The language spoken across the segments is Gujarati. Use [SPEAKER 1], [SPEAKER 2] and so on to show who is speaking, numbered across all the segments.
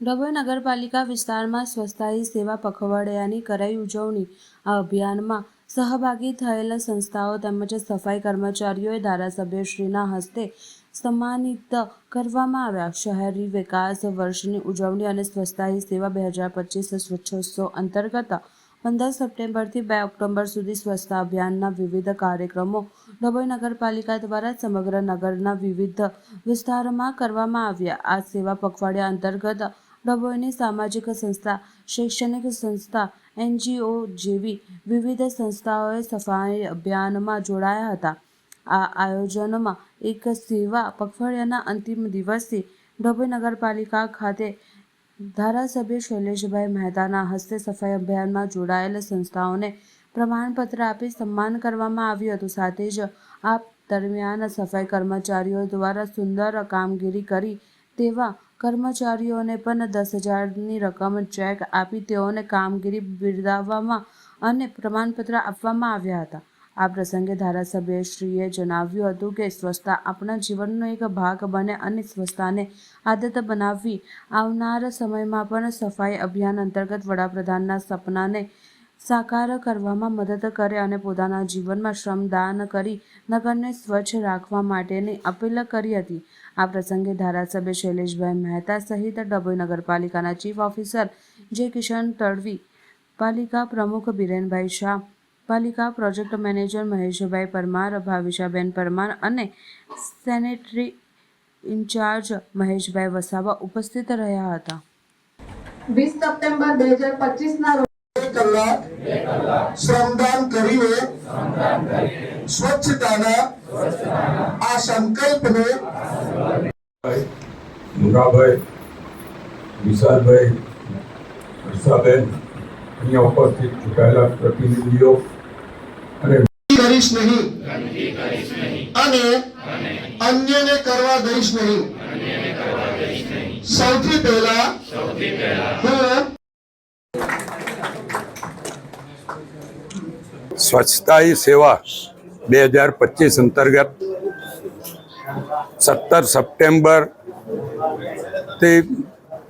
[SPEAKER 1] ડભોઈ નગરપાલિકા વિસ્તારમાં સ્વચ્છતાની સેવા પખવાડિયાની કરાઈ ઉજવણી. આ અભિયાનમાં સહભાગી થયેલ સંસ્થાઓ તેમજ સફાઈ કર્મચારીઓએ ધારાસભ્યશ્રીના હસ્તે સન્માનિત કરવામાં આવ્યા. શહેરી વિકાસ વર્ષની ઉજવણી અને સ્વચ્છતાની સેવા બે હજાર પચીસ સ્વચ્છોત્સવ અંતર્ગત પંદર સપ્ટેમ્બરથી બે ઓક્ટોબર સુધી સ્વચ્છતા અભિયાનના વિવિધ કાર્યક્રમો ડભોઈ નગરપાલિકા દ્વારા સમગ્ર નગરના વિવિધ વિસ્તારોમાં કરવામાં આવ્યા. આ સેવા પખવાડિયા અંતર્ગત ડભોઈની સામાજિક સંસ્થા, શૈક્ષણિક સંસ્થા, એનજીઓ જેવી વિવિધ સંસ્થાઓએ સફાઈ અભિયાનમાં જોડાયા હતા. આ આયોજનમાં એક સેવા પખવાડિયાના અંતિમ દિવસે ડભોઈ નગરપાલિકા ખાતે ધારાસભ્ય શૈલેષભાઈ મહેતાના હસ્તે સફાઈ અભિયાનમાં જોડાયેલ સંસ્થાઓને પ્રમાણપત્ર આપી સન્માન કરવામાં આવ્યું હતું. સાથે જ આ દરમિયાન સફાઈ કર્મચારીઓ દ્વારા સુંદર કામગીરી કરી તેવા કર્મચારીઓને પણ દસ હજારની રકમ ચેક આપી તેઓને કામગીરી બિરદાવવામાં અને પ્રમાણપત્ર આપવામાં આવ્યા હતા. આ પ્રસંગે ધારાસભ્યશ્રીએ જણાવ્યું હતું કે સ્વચ્છતા આપણા જીવનનો એક ભાગ બને અને સ્વચ્છતાને આદત બનાવવી આવનાર સમયમાં પણ સફાઈ અભિયાન અંતર્ગત વડાપ્રધાનના સપનાને સાકાર કરવામાં મદદ કરે અને પોતાના જીવનમાં શ્રમદાન કરી નગરને સ્વચ્છ રાખવા માટેની અપીલ કરી હતી. આ પ્રસંગે ધારાસભ્ય શૈલેષભાઈ મહેતા સહિત ડભોઈ નગરપાલિકાના ચીફ ઓફિસર જે કિશન તડવી, પાલિકા પ્રમુખ બિરેનભાઈ શાહ, પાલિકા પ્રોજેક્ટ મેનેજર મહેશભાઈ પરમાર, ભાવિશાબેન પરમાર અને સેનેટરી ઇન્ચાર્જ મહેશભાઈ વસાવા ઉપસ્થિત રહ્યા હતા.
[SPEAKER 2] વીસ સપ્ટેમ્બર બે હજાર પચીસ ના રોજ
[SPEAKER 3] બે કલાક શ્રમદાન કરીને સ્વચ્છતાના આ સંકલ્પને
[SPEAKER 4] મુરાભાઈ વિશાલભાઈ હર્ષાબેન અહીંયા ઉપસ્થિત ચૂંટાયેલા પ્રતિનિધિઓ અને
[SPEAKER 3] કરીશ નહીં. અને અન્યને કરવા દઈશ નહીં. સૌથી પહેલા હું
[SPEAKER 4] સ્વચ્છતા સેવા બે હજાર પચીસ અંતર્ગત સત્તર સપ્ટેમ્બરથી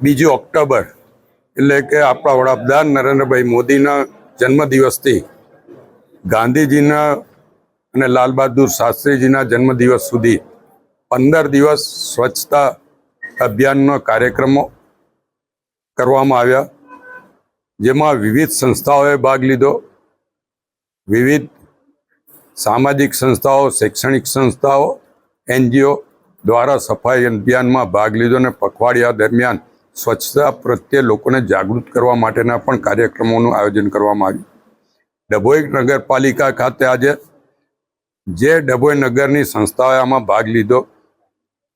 [SPEAKER 4] બીજી ઓક્ટોબર એટલે કે આપણા વડાપ્રધાન નરેન્દ્રભાઈ મોદીના જન્મદિવસથી ગાંધીજીના અને લાલ બહાદુર શાસ્ત્રીજીના જન્મદિવસ સુધી પંદર દિવસ સ્વચ્છતા અભિયાનનો કાર્યક્રમો કરવામાં આવ્યા, જેમાં વિવિધ સંસ્થાઓએ ભાગ લીધો. વિવિધ સામાજિક સંસ્થાઓ, શૈક્ષણિક સંસ્થાઓ, એનજીઓ દ્વારા સફાઈ અભિયાનમાં ભાગ લીધો અને પખવાડિયા દરમિયાન સ્વચ્છતા પ્રત્યે લોકોને જાગૃત કરવા માટેના પણ કાર્યક્રમોનું આયોજન કરવામાં આવ્યું. ડભોઈ નગરપાલિકા ખાતે આજે જે ડભોઈ નગરની સંસ્થાઓએ આમાં ભાગ લીધો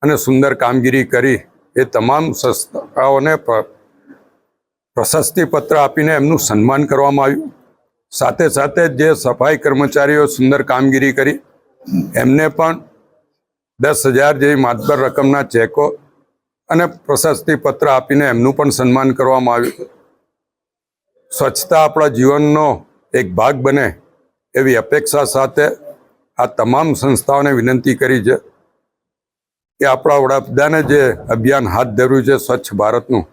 [SPEAKER 4] અને સુંદર કામગીરી કરી, એ તમામ સંસ્થાઓને પ્રશસ્તિપત્ર પ્રશસ્તિ પત્ર આપીને એમનું સન્માન કરવામાં આવ્યું. સાથે સાથે જે સફાઈ કર્મચારીઓ સુંદર કામગીરી કરી, એમને પણ દસ હજાર જેવી માતબર રકમના ચેકો અને પ્રશસ્તિ પત્ર આપીને એમનું પણ સન્માન કરવામાં આવ્યું. સ્વચ્છતા આપણા જીવનનો એક ભાગ બને એવી અપેક્ષા સાથે આ તમામ સંસ્થાઓને વિનંતી કરી છે કે આપણા વડાપ્રધાને જે અભિયાન હાથ ધર્યું છે સ્વચ્છ ભારતનું,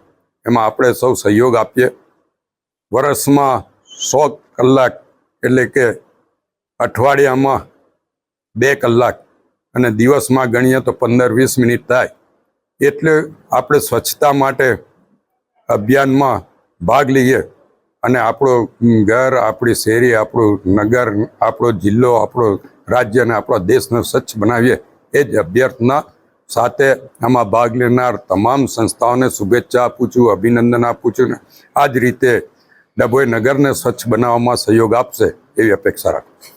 [SPEAKER 4] એમાં આપણે સૌ સહયોગ આપીએ. વર્ષમાં સો કલાક એટલે કે અઠવાડિયામાં બે કલાક અને દિવસમાં ગણીએ તો પંદર વીસ મિનિટ થાય. એટલે આપણે સ્વચ્છતા માટે અભિયાનમાં ભાગ લઈએ અને આપણો ઘર, આપણી શેરી, આપણું નગર, આપણો જિલ્લો, આપણો રાજ્ય અને આપણો દેશને સ્વચ્છ બનાવીએ એ જ અભ્યર્થના સાથે આમાં ભાગ લેનાર તમામ સંસ્થાઓને શુભેચ્છા આપું છું, અભિનંદન આપું છું ને આ જ રીતે ડભોઈ નગરને સ્વચ્છ બનાવવામાં સહયોગ આપશે એવી અપેક્ષા રાખું છું.